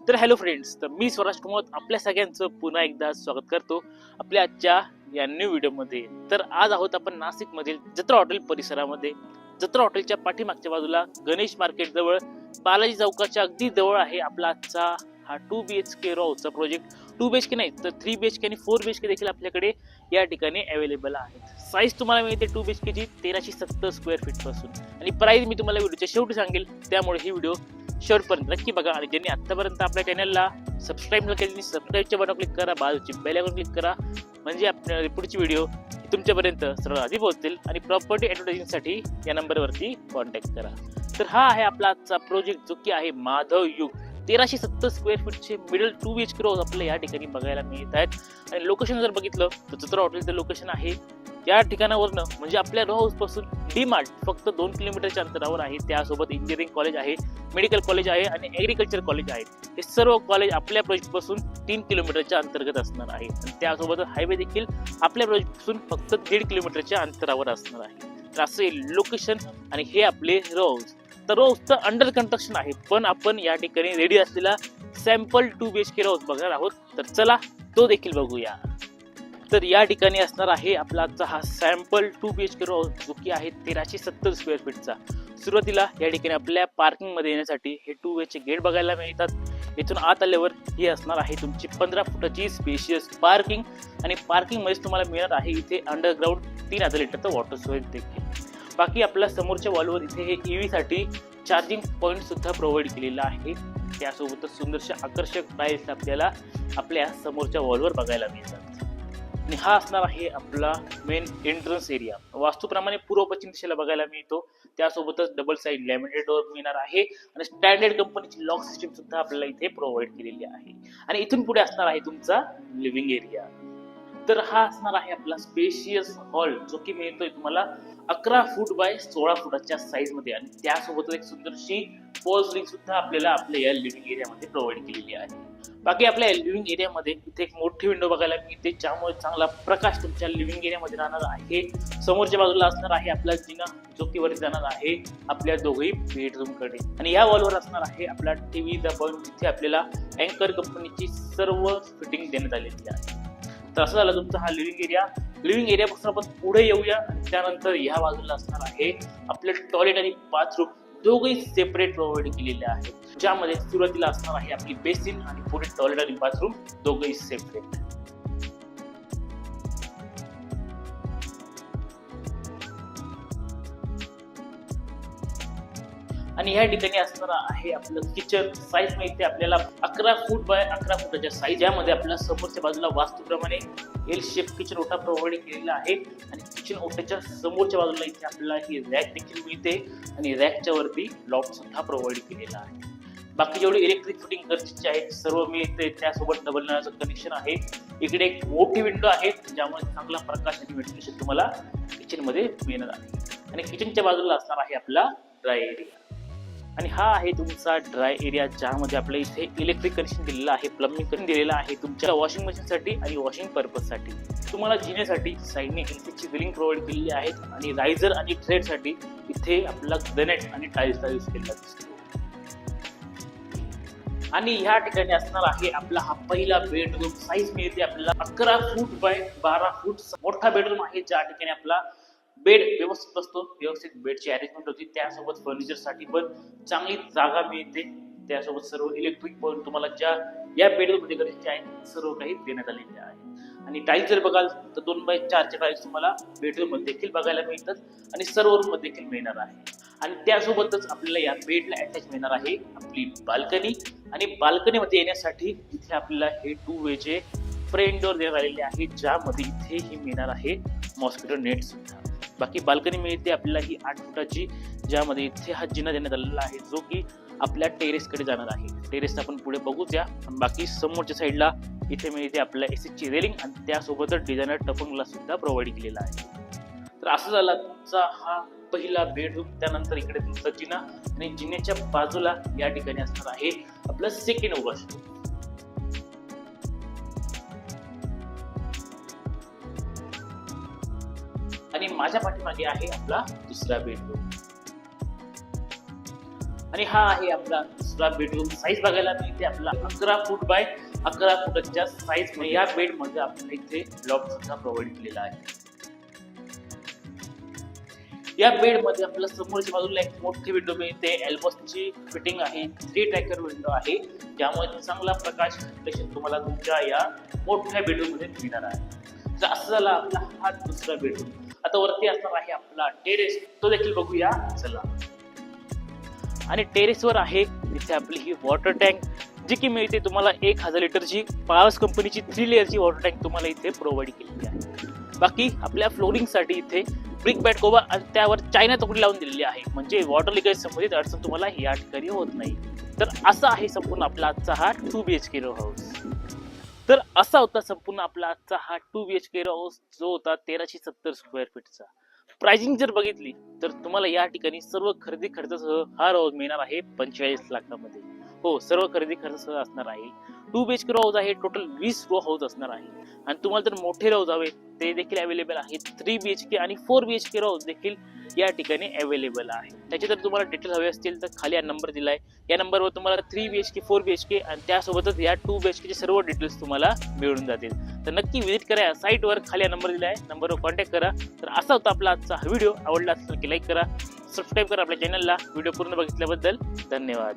तर hello friends तर मी स्वराज कुमार आपल्या सगळ्यांचं पुन्हा एकदा स्वागत करतो आपल्या आजच्या या न्यू व्हिडिओमध्ये तर आज आहोत आपण नाशिकमधील जत्रा हॉटेल परिसरामध्ये. जत्रा हॉटेलच्या पाठीमागच्या बाजूला गणेश मार्केट जवळ बालाजी चौकाच्या अगदी जवळ आहे आपला आजचा हा two B H K रॉचा project two B H K नाही तर थ्री बी एच के आणि फोर बी एच के देखील आपल्याकडे या ठिकाणी अवेलेबल आहेत. साईज तुम्हाला मिळते टू बी एच केची तेराशे सत्तर स्क्वेअर फीटपासून. आणि प्राईज मी तुम्हाला व्हिडिओच्या शेवटी सांगेल त्यामुळे ही व्हिडिओ शेवटपर्यंत नक्की बघा. आणि ज्यांनी आतापर्यंत आपल्या चॅनलला सबस्क्राईब न केली सबस्क्राईबच्या बटन क्लिक करा. बाजूची बेलायकॉन क्लिक करा. म्हणजे आपल्या पुढची व्हिडिओ तुमच्यापर्यंत सरळ आधी पोहोचतील आणि प्रॉपर्टी ॲडव्हर्टायझिंगसाठी या नंबरवरती कॉन्टॅक्ट करा. तर हा आहे आपला आजचा प्रोजेक्ट जो की आहे माधव युग तेराशे सत्तर square फीटचे middle two B H K row आपल्या या ठिकाणी बघायला मिळत आहेत. आणि लोकेशन जर बघितलं तर चित्र हॉटेलचं लोकेशन आहे. त्या ठिकाणावरनं म्हणजे आपल्या रो हाऊसपासून डी मार्ट फक्त दोन किलोमीटरच्या अंतरावर आहे. त्यासोबत इंजिनिअरिंग कॉलेज आहे मेडिकल कॉलेज आहे आणि ॲग्रिकल्चर कॉलेज आहे. हे सर्व कॉलेज आपल्या प्रोजेक्टपासून तीन किलोमीटरच्या अंतर्गत असणार आहे. आणि त्यासोबत हायवे देखील आपल्या प्रोजेक्टपासून फक्त दीड किलोमीटरच्या अंतरावर असणार आहे. तर असे लोकेशन आणि हे आपले रो हाऊस तर रोजचं अंडर कन्स्ट्रक्शन आहे पण आपण या ठिकाणी रेडी असलेला sample two B H K house बघणार आहोत. तर चला तो देखील बघूया. तर या ठिकाणी असणार आहे आपला आजचा हा sample two B H K row जो की आहे तेराशे सत्तर स्क्वेअर फीटचा सुरुवातीला या ठिकाणी आपल्या पार्किंगमध्ये येण्यासाठी हे टू चे गेट बघायला मिळतात. इथून आत आल्यावर ही असणार आहे तुमची पंधरा फुटाची स्पेशियस पार्किंग आणि पार्किंगमध्येच तुम्हाला मिळणार आहे इथे अंडरग्राऊंड तीन हजार लिटरचं वॉटर सोय देखील. बाकी आपल्या समोरच्या वॉलवर इथे हे ई व्हीसाठी चार्जिंग पॉईंट सुद्धा प्रोव्हाइड केलेला आहे. त्यासोबतच सुंदरशा आकर्षक प्राईस आपल्याला आपल्या समोरच्या वॉलवर बघायला मिळतात. आणि हा असणार आहे आपला मेन एंट्रन्स एरिया वास्तूप्रमाणे पूर्व पश्चिम दिशेला बघायला मिळतो. त्यासोबतच डबल साईड लॅमिनेटेड डोअर मिळणार आहे. आणि स्टँडर्ड कंपनीची लॉक सिस्टीम सुद्धा आपल्याला इथे प्रोव्हाइड केलेली आहे. आणि इथून पुढे असणार आहे तुमचा लिव्हिंग एरिया तर हा असणार आहे आपला स्पेशियस हॉल जो की मिळतोय तुम्हाला अकरा फूट बाय सोळा फुटाच्या साईजमध्ये. आणि त्यासोबतच एक सुंदरशी फॉल्स लिंक सुद्धा आपल्याला आपल्या या लिव्हिंग एरियामध्ये प्रोव्हाइड केलेली आहे. बाकी आपल्या लिव्हिंग एरियामध्ये इथे एक मोठी विंडो बघायला मिळते ज्यामुळे चांगला प्रकाश तुमच्या लिव्हिंग एरियामध्ये राहणार आहे. समोरच्या बाजूला असणार आहे आपला जिना जो की वरती जाणार आहे आपल्या दोघही बेडरूमकडे आणि या वॉलवर असणार आहे आपला टीव्हीचा पॉईंट जिथे आपल्याला अँकर कंपनीची सर्व फिटिंग देण्यात आलेली आहे. तर असं झालं तुमचा हा लिव्हिंग एरिया लिव्हिंग एरियापासून आपण पुढे येऊया. त्यानंतर ह्या बाजूला असणार आहे आपले टॉयलेट आणि बाथरूम दोघही सेपरेट प्रोव्हाइड केलेले आहेत. ज्यामध्ये सुरुवातीला असणार आहे आपली बेसिन आणि पुढे टॉयलेट आणि बाथरूम दोघही सेपरेट आणि ह्या ठिकाणी असणार आहे आपलं किचन साईज माहिती आपल्याला. अकरा फूट बाय अकरा फुटाच्या साईज यामध्ये आपल्याला समोरच्या बाजूला वास्तूप्रमाणे एल शेप किचन ओटा प्रोव्हाइड केलेला आहे. आणि किचन ओट्याच्या समोरच्या बाजूला इथे आपल्याला ही रॅक देखील मिळते आणि रॅकच्या वरती लॉक सुद्धा प्रोव्हाइड केलेला आहे. बाकी जेवढे इलेक्ट्रिक फिटिंग गरजेचे आहेत सर्व मिळते. त्यासोबत डबल नळाचं कनेक्शन आहे. इकडे एक मोठी विंडो आहे ज्यामुळे चांगला प्रकाश आणि व्हेंटिलेशन तुम्हाला किचनमध्ये मिळणार आहे. आणि किचनच्या बाजूला असणार आहे आपला ड्राय एरिया आणि हा आहे तुमचा ड्राय एरिया ज्यामध्ये आपल्या इथे इलेक्ट्रिक कनेक्शन दिलेलं आहे प्लम्बिंग कनेक्शन दिलेलं आहे तुमच्या वॉशिंग मशीनसाठी आणि वॉशिंग पर्पजसाठी तुम्हाला जिनेसाठी साईडने एलसीची बिलिंग प्रोव्हाइड केलेली आहेत आणि रायझर आणि थ्रेडसाठी इथे आपला ग्रेनेट आणि टाईल्सचा यूज केलेला दिसतो. आणि ह्या ठिकाणी असणार आहे आपला हा पहिला बेडरूम साईज मिळते आपल्याला अकरा फूट बाय बारा फूट. मोठा बेडरूम आहे ज्या ठिकाणी आपला बेड व्यवस्थित असतो व्यवस्थित बेडची अरेंजमेंट होती. त्यासोबत फर्निचरसाठी पण चांगली जागा मिळते. त्यासोबत सर्व इलेक्ट्रिक पण तुम्हाला ज्या या बेडमध्ये गरजेचे आहे सर्व काही देण्यात आलेले आहे. आणि टाईल्स जर बघाल तर दोन बाय चारचे टाईल्स तुम्हाला बेडरूममध्ये देखील बघायला मिळतात आणि सर्व रूममध्ये देखील मिळणार आहे. आणि त्यासोबतच आपल्याला या बेडला अटॅच मिळणार आहे आपली बाल्कनी आणि बाल्कनीमध्ये येण्यासाठी इथे आपल्याला हे टू वेचे फ्रेंड डोअर देण्यात आलेले आहे ज्यामध्ये इथेही मिळणार आहे मॉस्किटो नेट सुद्धा. बाकी बाल्कनी मिळते आपल्याला ही आठ फुटाची ज्यामध्ये इथे हा जिना देण्यात आलेला आहे जो की आपल्या टेरेसकडे जाणार आहे. टेरेस आपण पुढे बघूच या बाकी समोरच्या साईडला इथे मिळते आपल्या एसीची रेलिंग आणि त्यासोबतच डिझायनर टफन सुद्धा प्रोव्हाइड केलेला आहे. तर असं झाला तुमचा हा पहिला बेडरूम त्यानंतर इकडे तुमचा जिना आणि जिन्याच्या बाजूला या ठिकाणी असणार आहे आपलं सेकंड वॉशरूम आणि माझ्या पाठीमागे आहे आपला दुसरा बेडरूम आणि हा आहे आपला दुसरा बेडरूम साईज बघायला मिळते आपला अकरा फूट बाय अकरा फुटाच्या साईज या बेडमध्ये आपल्याला इथे लॉक सुद्धा प्रोव्हाइड केलेला आहे. या बेडमध्ये आपल्याला समोरच्या बाजूला एक मोठी विंडो मिळते. एल्बोसची फिटिंग आहे. थ्री ट्रॅकर विंडो आहे. त्यामुळे चांगला प्रकाश रिफ्लेक्शन तुम्हाला तुमच्या या मोठ्या बेडरूममध्ये मिळणार आहे. तर असं झाला आपला हा दुसरा बेडरूम आता वरती असणार आहे आपला टेरेस तो देखील बघूया. चला. आणि टेरेसवर आहे इथे आपली ही वॉटर टँक जी की मिळते तुम्हाला एक हजार लिटरची. पावस कंपनीची थ्री लेअरची वॉटर टँक तुम्हाला इथे प्रोव्हाइड केलेली आहे. बाकी आपल्या फ्लोरिंगसाठी इथे ब्रिक बॅट कोबा आणि त्यावर चायना तुकडी लावून दिलेली आहे. म्हणजे वॉटर लिकेज संबंधित अडचण तुम्हाला या ठिकाणी होत नाही. तर असा आहे संपूर्ण आपला आजचा हा two B H K house तर असा होता संपूर्ण आपला आजचा हा two B H K house जो होता तेराशे सत्तर स्क्वेअर फीटचा प्राइसिंग जर बघितली तर तुम्हाला या ठिकाणी सर्व खरेदी खर्चासह हा रो मिळणार आहे पंचेचाळीस लाखामध्ये. हो सर्व खरेदी खर्चासह असणार आहे. Two B H K house आहे टोटल वीस रो हाऊस असणार आहे. आणि तुम्हाला जर मोठे रो हवे ते देखील अवेलेबल आहेत. थ्री बी एच के आणि four B H K row house देखील या ठिकाणी अवेलेबल आहे. त्याचे जर तुम्हाला डिटेल हवे असतील तर खाली हा नंबर दिला आहे या नंबरवर तुम्हाला three B H K four B H K आणि त्यासोबतच या टू बी एच केचे सर्व डिटेल्स तुम्हाला मिळून जातील. तर नक्की व्हिजिट करा या साईटवर खाली हा नंबर दिला आहे नंबरवर कॉन्टॅक्ट करा. तर असा होता आपला आजचा हा व्हिडिओ आवडला असेल की लाईक करा. सबस्क्राईब करा आपल्या चॅनलला व्हिडिओ पूर्ण बघितल्याबद्दल धन्यवाद.